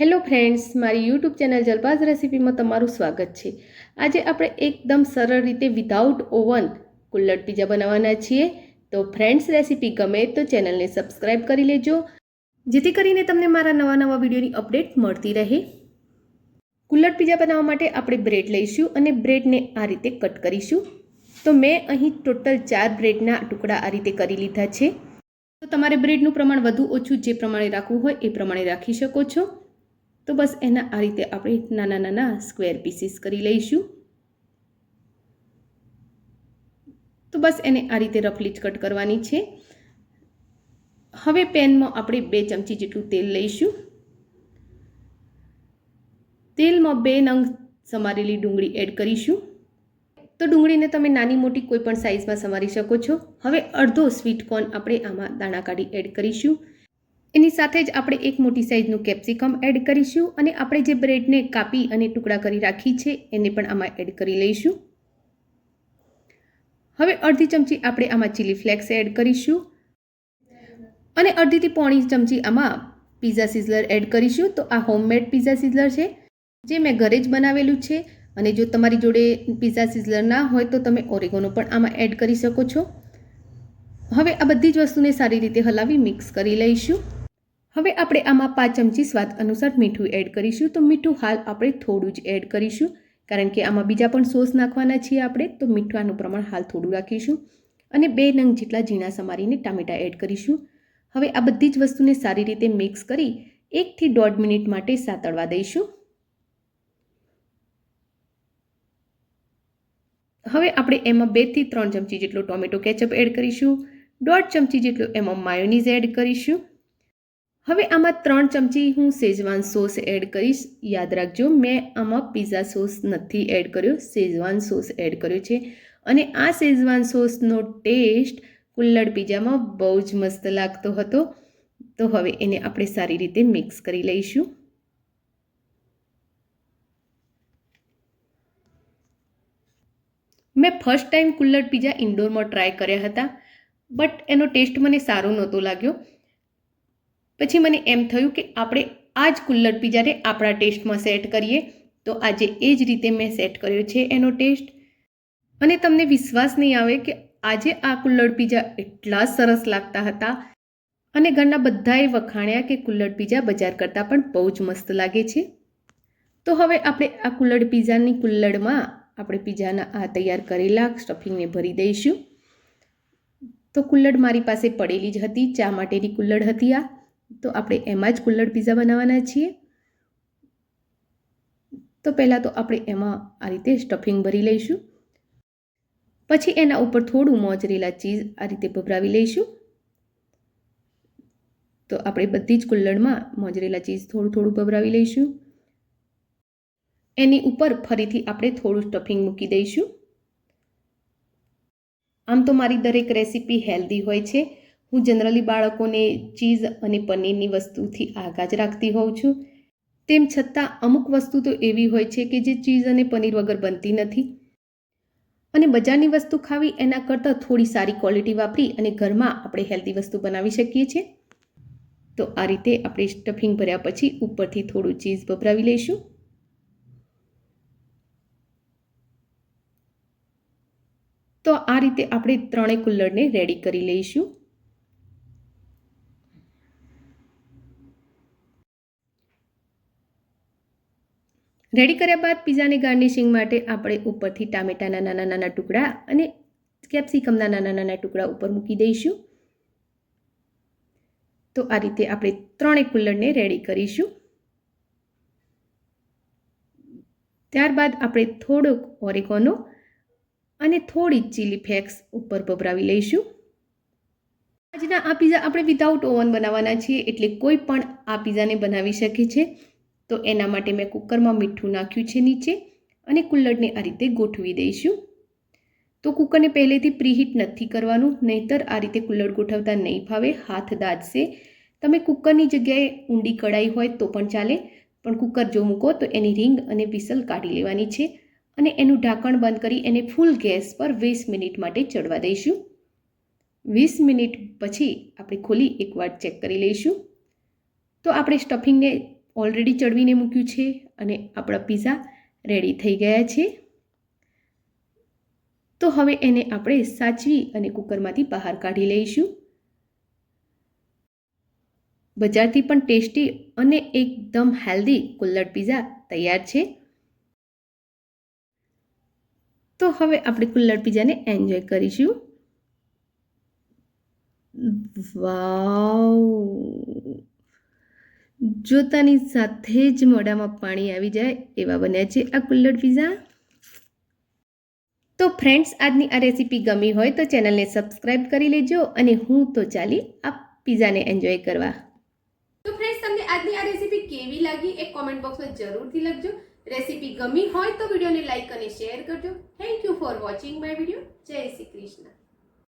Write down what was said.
Hello friends, મારી YouTube channel જલપાઝ રેસિપીમાં તમારું સ્વાગત છે. આજે આપણે એકદમ સરળ રીતે વિધાઉટ ઓવન કુલ્લડ પીઝા બનાવવાના છીએ. તો ફ્રેન્ડ્સ, રેસીપી ગમે તો ચેનલને સબસ્ક્રાઈબ કરી લેજો, જેથી કરીને તમને મારા નવા નવા વિડીયોની અપડેટ મળતી રહે. કુલ્લડ પીઝા બનાવવા માટે આપણે બ્રેડ લઈશું અને બ્રેડને આ રીતે કટ કરીશું. તો મેં અહીં ટોટલ ચાર બ્રેડના ટુકડા આ રીતે કરી લીધા છે. તો તમારે બ્રેડનું પ્રમાણ વધુ ઓછું જે પ્રમાણે રાખવું હોય એ પ્રમાણે રાખી શકો છો. તો બસ એના આ રીતે આપણે નાના નાના સ્ક્વેર પીસીસ કરી લઈશું. તો બસ એને આ રીતે રફલી જ કટ કરવાની છે. હવે પેનમાં આપણે બે ચમચી જેટલું તેલ લઈશું. તેલમાં બે નંગ સમારેલી ડુંગળી એડ કરીશું. તો ડુંગળીને તમે નાની મોટી કોઈ પણ સાઇઝમાં સમારી શકો છો. હવે અડધો સ્વીટ કોર્ન આપણે આમાં દાણા કાઢી એડ કરીશું. એની સાથે જ આપણે એક મોટી સાઇઝનું કેપ્સિકમ એડ કરીશું અને આપણે જે બ્રેડને કાપી અને ટુકડા કરી રાખી છે, એને પણ આમાં એડ કરી લઈશું. હવે અડધી ચમચી આપણે આમાં ચીલી ફ્લેક્સ એડ કરીશું. અને અડધીથી પોણી ચમચી આમાં પીઝા સિઝલર એડ કરીશું. તો આ હોમમેડ પીઝા સિઝલર છે, જે મેં ઘરે જ બનાવેલું છે. અને જો તમારી જોડે પીઝા સિઝલર ના હોય તો તમે ઓરેગોનો પણ આમાં એડ કરી શકો છો. હવે આ બધી જ વસ્તુને સારી રીતે હલાવી મિક્સ કરી લઈશું. હવે આપણે આમાં પાંચ ચમચી સ્વાદ અનુસાર મીઠું એડ કરીશું. તો મીઠું હાલ આપણે થોડું જ એડ કરીશું. કારણ કે આમાં બીજા પણ સોસ નાખવાના છીએ આપણે, તો મીઠાનું પ્રમાણ હાલ થોડું રાખીશું. અને બે નંગ જેટલા ઝીણા સમારીને ટામેટાં એડ કરીશું. હવે આ બધી જ વસ્તુને સારી રીતે મિક્સ કરી એકથી દોઢ મિનિટ માટે સાતળવા દઈશું. હવે આપણે એમાં બેથી ત્રણ ચમચી જેટલો ટોમેટો કેચઅપ એડ કરીશું. દોઢ ચમચી જેટલું એમાં માયોનીઝ એડ કરીશું. હવે આમાં ત્રણ ચમચી હું શેઝવાન સોસ એડ કરીશ. યાદ રાખજો, મેં આમાં પીઝા સોસ નથી એડ કર્યો, શેઝવાન સોસ એડ કર્યો છે. અને આ શેઝવાન સોસનો ટેસ્ટ કુલ્લડ પિઝામાં બહુ જ મસ્ત લાગતો હતો. તો હવે એને આપણે સારી રીતે મિક્સ કરી લઈશું. મેં ફર્સ્ટ ટાઈમ કુલ્લડ પીઝા ઇન્ડોરમાં ટ્રાય કર્યા હતા, બટ એનો ટેસ્ટ મને સારો નહોતો લાગ્યો. પછી મને એમ થયું કે આપણે આ જ કુલ્લર પિઝાને આપણા ટેસ્ટમાં સેટ કરીએ. તો આજે એ જ રીતે મેં સેટ કર્યો છે એનો ટેસ્ટ. અને તમને વિશ્વાસ નહીં આવે કે આજે આ કુલ્લડ પિઝા એટલા સરસ લાગતા હતા. અને ઘરના બધાએ વખાણ્યા કે કુલ્લડ પિઝા બજાર કરતાં પણ બહુ જ મસ્ત લાગે છે. તો હવે આપણે આ કુલ્લડ પિઝાની કુલ્લડમાં આપણે પીઝાના આ તૈયાર કરેલા સ્ટફિંગને ભરી દઈશું. તો કુલ્લડ મારી પાસે પડેલી જ હતી, ચા માટેની કુલ્લડ હતી આ. તો આપણે એમાં જ કુલ્લડ પિઝા બનાવવાના છીએ. તો પહેલાં તો આપણે એમાં આ રીતે સ્ટફિંગ ભરી લઈશું. પછી એના ઉપર થોડું મોજરેલા ચીઝ આ રીતે ભભરાવી લઈશું. તો આપણે બધી જ કુલ્લડમાં મોજરેલા ચીઝ થોડું થોડું ભભરાવી લઈશું. એની ઉપર ફરીથી આપણે થોડું સ્ટફિંગ મૂકી દઈશું. આમ તો મારી દરેક રેસીપી હેલ્ધી હોય છે. હું જનરલી બાળકોને ચીઝ અને પનીરની વસ્તુથી આઘા જ રાખતી હોઉં છું. તેમ છતાં અમુક વસ્તુ તો એવી હોય છે કે જે ચીઝ અને પનીર વગર બનતી નથી. અને બજારની વસ્તુ ખાવી એના કરતાં થોડી સારી ક્વોલિટી વાપરી અને ઘરમાં આપણે હેલ્ધી વસ્તુ બનાવી શકીએ છીએ. તો આ રીતે આપણે સ્ટફિંગ ભર્યા પછી ઉપરથી થોડું ચીઝ ભભરાવી લઈશું. તો આ રીતે આપણે ત્રણેય કુલ્લડને રેડી કરી લઈશું. રેડી કર્યા બાદ પીઝાની ગાર્નિશિંગ માટે આપણે ઉપરથી ટામેટાના નાના નાના ટુકડા અને કેપ્સિકમના નાના નાના ટુકડા ઉપર મૂકી દઈશું. તો આ રીતે આપણે ત્રણેય કુલ્લરને રેડી કરીશું. ત્યારબાદ આપણે થોડોક ઓરેકોનો અને થોડી ચીલી ફ્લેક્સ ઉપર ભભરાવી લઈશું. આજના આ પીઝા આપણે વિધાઉટ ઓવન બનાવવાના છીએ એટલે કોઈ પણ આ પીઝાને બનાવી શકે છે. તો એના માટે મેં કુકરમાં મીઠું નાખ્યું છે નીચે અને કુલ્લડને આ રીતે ગોઠવી દઈશું. તો કુકરને પહેલેથી પ્રીહીટ નથી કરવાનું, નહીતર આ રીતે કુલ્લડ ગોઠવતા નહીં ફાવે, હાથ દાજશે. તમે કુકરની જગ્યાએ ઊંડી કઢાઈ હોય તો પણ ચાલે, પણ કુકર જો મૂકો તો એની રિંગ અને વિસલ કાઢી લેવાની છે અને એનું ઢાંકણ બંધ કરી એને ફૂલ ગેસ પર વીસ મિનિટ માટે ચડવા દઈશું. વીસ મિનિટ પછી આપણે ખોલી એકવાર ચેક કરી લઈશું. તો આપણે સ્ટફિંગને ઓલરેડી ચડવીને મૂક્યું છે અને આપણા પીઝા રેડી થઈ ગયા છે. તો હવે એને આપણે સાચવી અને કુકરમાંથી બહાર કાઢી લઈશું. બજારથી પણ ટેસ્ટી અને એકદમ હેલ્ધી કુલ્લડ પીઝા તૈયાર છે. તો હવે આપણે કુલ્લડ પીઝાને એન્જોય કરીશું. વાવ! જોતાની સાથે જ મોઢામાં પાણી આવી જાય એવા બન્યા છે આ કુલ્લડ પીઝા તો ફ્રેન્ડ્સ આજની આ રેસીપી ગમી હોય તો ચેનલને સબસ્ક્રાઈબ કરી લેજો અને હું તો ચાલી આ પીઝાને એન્જોય કરવા. તો ફ્રેન્ડ્સ તમને આજની આ રેસીપી કેવી લાગી એ કોમેન્ટ બોક્સમાં જરૂરથી લખજો. રેસીપી ગમી હોય તો વિડીયોને લાઈક અને શેર કરજો. Thank you for watching my video જય શ્રી કૃષ્ણ.